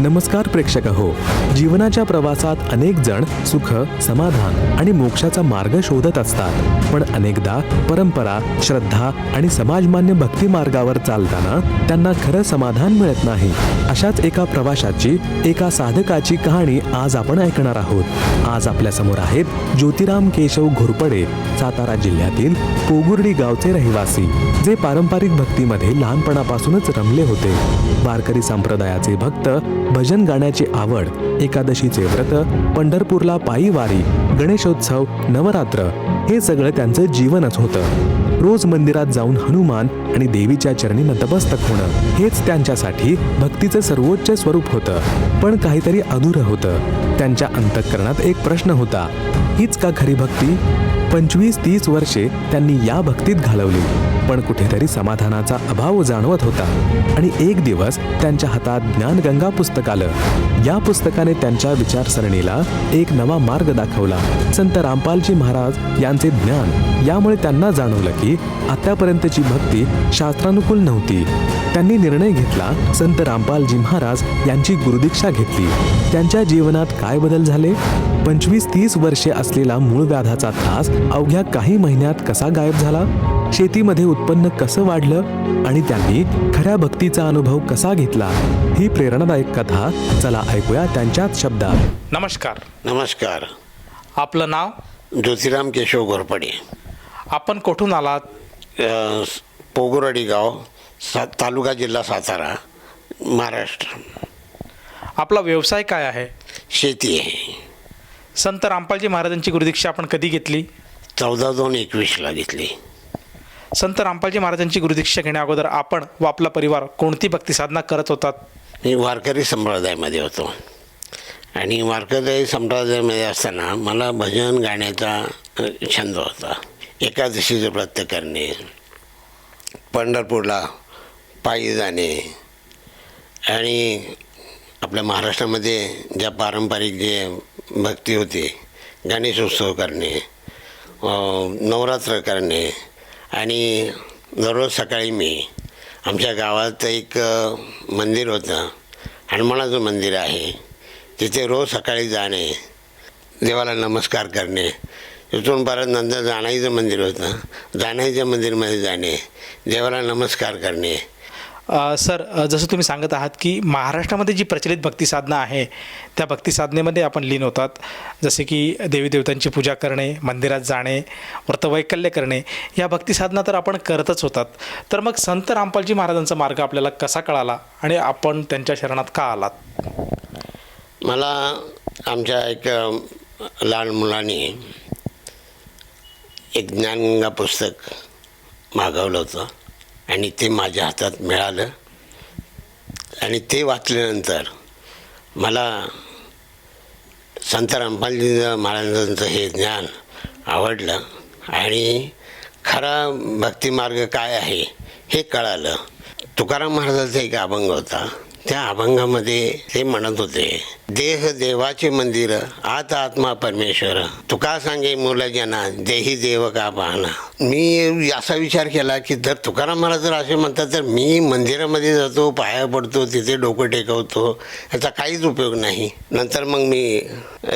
नमस्कार प्रेक्षक हो जीवनाच्या प्रवासात अनेक जण सुख समाधान आणि मोक्षाचा मार्ग शोधत असतात. पण अनेकदा परंपरा श्रद्धा आणि समाजमान्य भक्ती मार्गावर चालताना त्यांना खरं समाधान मिळत नाही. अशाच एका प्रवाशाची एका साधकाची कहाणी आज आपण ऐकणार आहोत. आज आपल्यासमोर आहेत ज्योतिराम केशव घोरपडे सातारा जिल्ह्यातील पोगुर्डी गावचे रहिवासी जे पारंपरिक भक्तीमध्ये लहानपणापासूनच रमले होते. वारकरी संप्रदायाचे भक्त भजन गाण्याची आवड एकादशीचे व्रत पंढरपूरला पायी वारी गणेशोत्सव नवरात्र हे सगळं त्यांचं जीवनच होतं. रोज मंदिरात जाऊन हनुमान आणि देवीच्या चरणी नतमस्तक होणं हेच त्यांच्यासाठी भक्तीचं सर्वोच्च स्वरूप होतं. पण काहीतरी अधुरं होतं. त्यांच्या अंतःकरणात एक प्रश्न होता. हीच का खरी भक्ती? पंचवीस तीस वर्षे त्यांनी या भक्तीत घालवली. पण कुठेतरी समाधानाचा अभाव जाणवत होता. आणि एक दिवस त्यांच्या हातात ज्ञानगंगा पुस्तक आलं. या पुस्तकाने त्यांच्या विचारसरणीला एक नवा मार्ग दाखवला. संत रामपालजी महाराज यांचे ज्ञान यामुळे त्यांना जाणवलं की आतापर्यंतची भक्ती शास्त्रानुकूल नव्हती. त्यांनी निर्णय घेतला संत रामपालजी महाराज यांची गुरुदीक्षा घेतली. त्यांच्या जीवनात काय बदल झाले? पंचवीस तीस वर्षे असलेला मूळ व्याधाचा त्रास अवघ्या काही महिन्यात कसा गायब झाला? शेतीमध्ये उत्पन्न कसं वाढलं? आणि त्यांनी खऱ्या भक्तीचा अनुभव कसा घेतला? ही प्रेरणादायक कथा चला ऐकूया त्यांच्याच शब्दात. नमस्कार. नमस्कार. आपलं नाव? ज्योतिराम केशव घोरपडे. आपण कुठून आलात? अ, पोगुरवाडी गाव सा तालुका जिल्हा सातारा महाराष्ट्र. आपला व्यवसाय काय आहे? शेती आहे. संत रामपालजी महाराजांची गुरुदीक्षा आपण कधी घेतली? चौदा दोन एकवीसला घेतली. संत रामपालजी महाराजांची गुरुदीक्षा घेण्या अगोदर आपण व आपला परिवार कोणती भक्ती साधना करत होतात? मी वारकरी संप्रदायामध्ये होतो. आणि वारकरी संप्रदायामध्ये असताना मला भजन गाण्याचा छंद होता. एकादशीचं व्रत करणे पंढरपूरला पायी जाणे आणि आपल्या महाराष्ट्रामध्ये ज्या पारंपरिक जे भक्ती होती गणेशोत्सव करणे नवरात्र करणे आणि दररोज सकाळी मी आमच्या गावात एक मंदिर होतं हनुमानाचं मंदिर आहे. तिथे रोज सकाळी जाणे देवाला नमस्कार करणे. तिथून परत नंतर जाणाईचं मंदिर होतं. जाणाईच्या मंदिरमध्ये जाणे देवाला नमस्कार करणे. सर जसं तुम्ही सांगत आहात की महाराष्ट्रामध्ये जी प्रचलित भक्ती साधना आहे त्या भक्ती साधनेमध्ये आपण लीन होतात. जसे की देवी देवतांची पूजा करणे मंदिरात जाणे व्रतवैकल्य करणे या भक्ती साधना तर आपण करतच होतात. तर मग संत रामपालजी महाराजांचा मार्ग आपल्याला कसा कळाला आणि आपण त्यांच्या शरणात का आलात? मला आमच्या एक लहान मुलाने एक ज्ञानगंगा पुस्तक मागवलं होतं. आणि ते माझ्या हातात मिळालं. आणि ते वाचल्यानंतर मला संत रामपालजी महाराजांचं हे ज्ञान आवडलं. आणि खरा भक्तिमार्ग काय आहे हे कळालं. तुकाराम महाराजांचा एक अभंग होता. त्या अभंगामध्ये ते म्हणत होते देह देवाचे मंदिर आत आत्मा परमेश्वर. तुका सांगे मुलजना देही देव का पाहना मी असा विचार केला की जर तुकाराम महाराज जर असे म्हणतात तर मी मंदिरामध्ये जातो पाया पडतो तिथे डोकं टेकवतो याचा काहीच उपयोग नाही. नंतर मग मी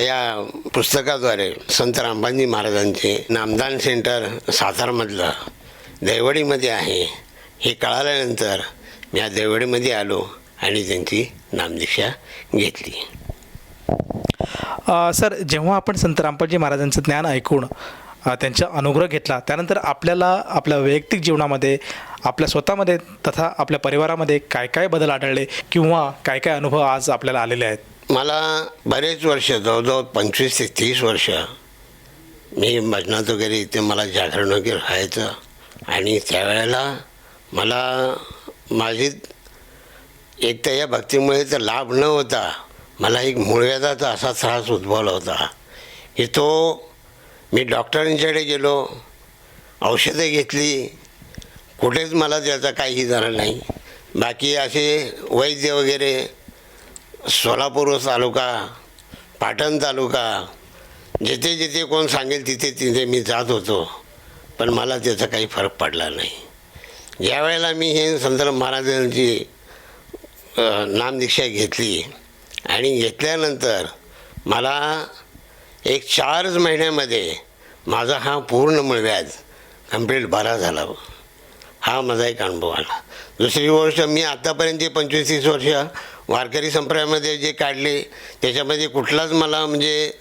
या पुस्तकाद्वारे संत रामबाजी महाराजांचे नामदान सेंटर सातारमधलं देवडीमध्ये आहे. हे कळाल्यानंतर मी या देवडीमध्ये आलो. आणि त्यांची नामदीक्षा घेतली. सर जेव्हा आपण संत रामपालजी महाराजांचं ज्ञान ऐकून त्यांचा अनुग्रह घेतला त्यानंतर आपल्याला आपल्या वैयक्तिक जीवनामध्ये आपल्या स्वतःमध्ये तथा आपल्या परिवारामध्ये काय काय बदल आढळले किंवा काय काय अनुभव आज आपल्याला आलेले आहेत? मला बरेच वर्ष जवळजवळ पंचवीस ते तीस वर्ष मी भजनात वगैरे इथे मला जागरण वगैरे व्हायचं आणि त्यावेळेला मला माझी एक तर या भक्तीमुळे तर लाभ न होता मला एक मूळव्याधाचा असा त्रास उद्भवला होता. की तो मी डॉक्टरांच्याकडे गेलो औषधं घेतली. कुठेच मला त्याचा काही झालं नाही. बाकी असे वैद्य वगैरे सोलापूर तालुका पाटण तालुका जिथे जिथे कोण सांगेल तिथे तिथे मी जात होतो. पण मला त्याचा काही फरक पडला नाही. ज्यावेळेला मी हे संत महाराजांची नामदीक्षा घेतली. आणि घेतल्यानंतर मला एक चारच महिन्यामध्ये माझा हा पूर्ण मूळव्याज कंप्लीट बरा झाला. हा माझा एक अनुभव आला. दुसरी गोष्ट मी आत्तापर्यंत जे पंचवीस तीस वर्ष वारकरी संप्रदायामध्ये जे काढले त्याच्यामध्ये कुठलाच मला म्हणजे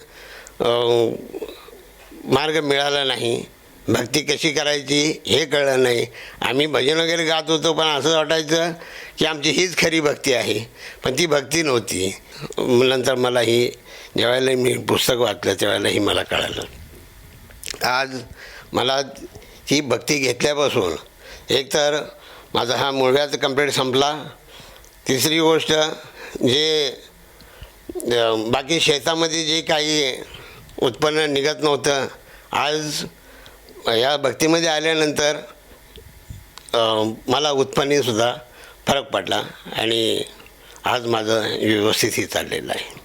मार्ग मिळाला नाही. भक्ती कशी करायची हे कळलं नाही. आम्ही भजन वगैरे गात होतो पण असं वाटायचं की आमची हीच खरी भक्ती आहे. पण ती भक्ती नव्हती. नंतर मला ही ज्यावेळेला मी पुस्तक वाचलं त्यावेळेलाही मला कळालं. आज मला ही भक्ती घेतल्यापासून एकतर माझा हा मुळव्याचा कंप्लीट संपला. तिसरी गोष्ट जे बाकी शेतामध्ये जे काही उत्पन्न निघत नव्हतं आज या भक्तीमध्ये आल्यानंतर मला उत्पन्नसुद्धा फरक पडला आणि आज माझं व्यवस्थितही चाललेलं आहे.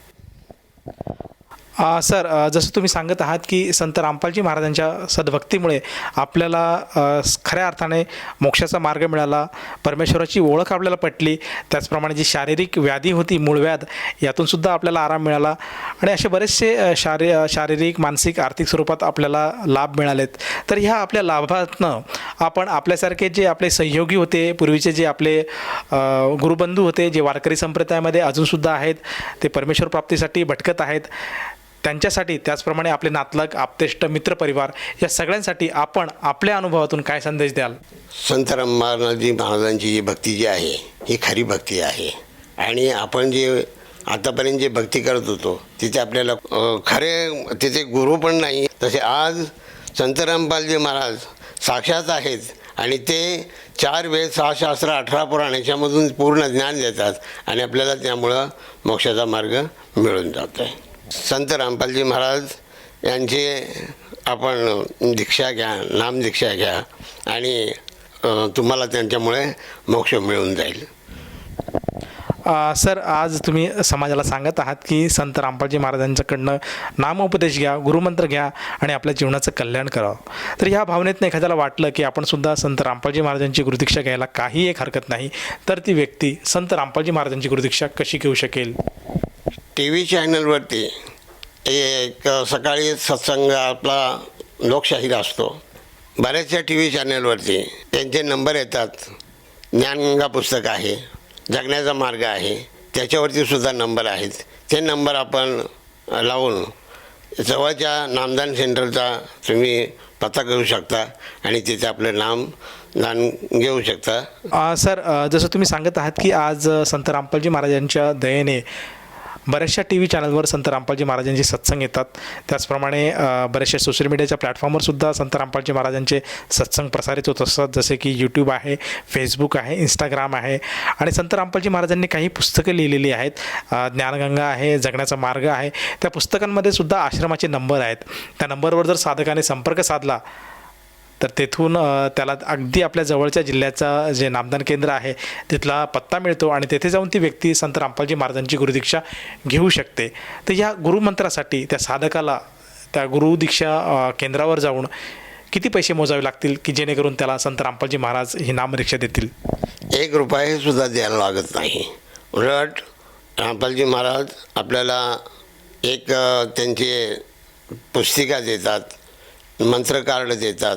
सर जसं तुम्ही सांगत आहात की संत रामपालजी महाराजांच्या सद्भक्तीमुळे आपल्याला खऱ्या अर्थाने मोक्षाचा मार्ग मिळाला परमेश्वराची ओळख आपल्याला पटली त्याचप्रमाणे जी शारीरिक व्याधी होती मूळव्याध व्याध यातूनसुद्धा आपल्याला आराम मिळाला आणि असे बरेचसे शारी शारीरिक मानसिक आर्थिक स्वरूपात आपल्याला लाभ मिळालेत. तर ह्या आपल्या लाभातनं आपण आपल्यासारखे जे आपले सहयोगी होते पूर्वीचे जे आपले गुरुबंधू होते जे वारकरी संप्रदायामध्ये अजूनसुद्धा आहेत ते परमेश्वर प्राप्तीसाठी भटकत आहेत त्यांच्यासाठी त्याचप्रमाणे आपले नातलग आपतेष्ट मित्रपरिवार या सगळ्यांसाठी आपण आपल्या अनुभवातून काय संदेश द्याल? संत रामजी महाराजांची जी भक्ती जी आहे ही खरी भक्ती आहे. आणि आपण जे आतापर्यंत जे भक्ती करत होतो तिथे आपल्याला खरे तिथे गुरु पण नाही. तसे आज संत रामपालजी महाराज साक्षात आहेत आणि ते चार वेद सहा शास्त्र अठरा पुराण याच्यामधून पूर्ण ज्ञान देतात आणि आपल्याला त्यामुळं मोक्षाचा मार्ग मिळून जातो आहे संत रामपालजी महाराज यांची आपण दीक्षा घ्या नामदीक्षा घ्या आणि तुम्हाला त्यांच्यामुळे मोक्ष मिळून जाईल. सर आज तुम्ही समाजाला सांगत आहात की संत रामपालजी महाराजांच्याकडनं नामोपदेश घ्या गुरुमंत्र घ्या आणि आपल्या जीवनाचं कल्याण करावं. तर ह्या भावनेतनं एखाद्याला वाटलं की आपण सुद्धा संत रामपालजी महाराजांची गुरुदीक्षा घ्यायला काही एक हरकत नाही तर ती व्यक्ती संत रामपालजी महाराजांची गुरुदीक्षा कशी घेऊ शकेल? टी व्ही चॅनलवरती एक सकाळी सत्संग आपला लोकशाहीर असतो. बऱ्याचशा टी व्ही चॅनलवरती त्यांचे नंबर येतात. ज्ञानगंगा पुस्तक आहे जगण्याचा मार्ग आहे त्याच्यावरती सुद्धा नंबर आहेत. ते नंबर आपण लावून जवळच्या नामदान सेंटरचा तुम्ही पत्ता करू शकता आणि तिथे आपलं नाम दान घेऊ शकता. सर जसं तुम्ही सांगत आहात की आज संत रामपालजी महाराजांच्या दयेने बऱ्याचशा टी व्ही चॅनलवर संत रामपालजी महाराजांचे सत्संग येतात. त्याचप्रमाणे बऱ्याचशा सोशल मीडियाच्या प्लॅटफॉर्मवर सुद्धा संत रामपालजी महाराजांचे सत्संग प्रसारित होत असतात. जसे की यूट्यूब आहे फेसबुक आहे इंस्टाग्राम आहे. आणि संत रामपालजी महाराजांनी काही पुस्तकं लिहिलेली आहेत. ज्ञानगंगा आहे जगण्याचा मार्ग आहे. त्या पुस्तकांमध्ये सुद्धा आश्रमाचे नंबर आहेत. त्या नंबरवर जर साधकाने संपर्क साधला तर तेथून त्याला अगदी आपल्या जवळच्या जिल्ह्याचा जे नामदान केंद्र आहे तिथला पत्ता मिळतो आणि तेथे जाऊन ती व्यक्ती संत रामपालजी महाराजांची गुरुदीक्षा घेऊ शकते. तर या गुरुमंत्रासाठी त्या साधकाला त्या गुरुदीक्षा केंद्रावर जाऊन किती पैसे मोजावे लागतील की जेणेकरून त्याला संत रामपालजी महाराज ही नामदीक्षा देतील? एक रुपये सुद्धा द्यायला लागत नाही. उलट रामपालजी महाराज आपल्याला एक त्यांचे पुस्तिका देतात मंत्र कार्ड देतात.